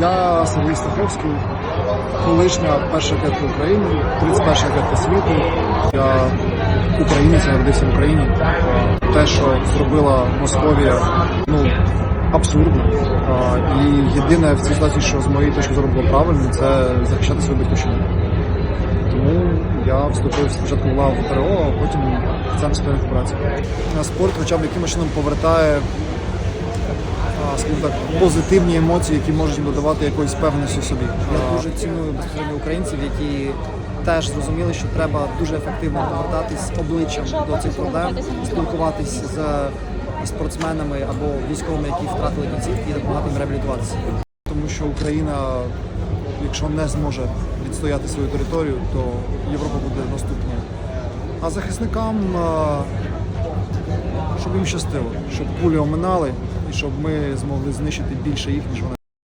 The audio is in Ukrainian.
Я Сергій Стаховський, колишня перша ракетка України, 31 ракетка світу. Я українець, я народився в Україні. Те, що зробила Московія, ну абсурдно. І єдине в цій ситуації, що з моєї точки зору було правильно, це захищати свою батьківщину. Тому я вступив спочатку в лаву ТРО, а потім в центр спільних операцій. На спорт хоча б якимось чином повертає скажімо так, позитивні емоції, які можуть їм додавати якоїсь певності собі. Я дуже ціную безпосередньо українців, які теж зрозуміли, що треба дуже ефективно повертатись обличчям до цих проблем, спілкуватись з спортсменами або військовими, які втратили кінцівки, і допомагати їм реабілітуватися. Тому що Україна, якщо не зможе відстояти свою територію, то Європа буде наступною. А захисникам, щоб їм щастило, щоб кулі оминали і щоб ми змогли знищити більше їх, ніж вони.